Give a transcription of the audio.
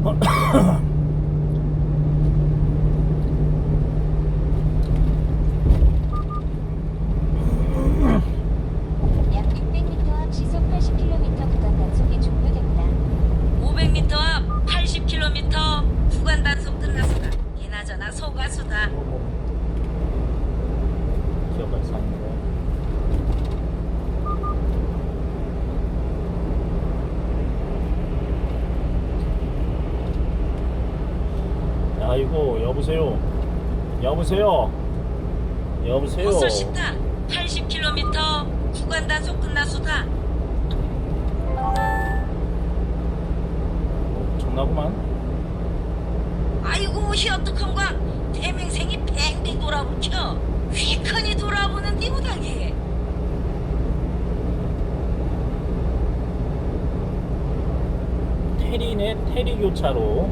약 600m 앞 시속 80km 구간 단속이 종료됩니다. 500m 앞 80km 구간 단속 끝났다. 이나저나 소가수다. 아이고 여보세요. 여보세요. 여보세요. 호수 식다 80km 구간 단속 끝났수다. 엄청나구만. 아이고 희어떡한가 대명생이 뱅뱅 돌아붙여 휘커니 돌아보는 니보다게 테리네 테리 교차로